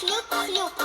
Flip, flip.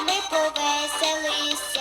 нами повеселися.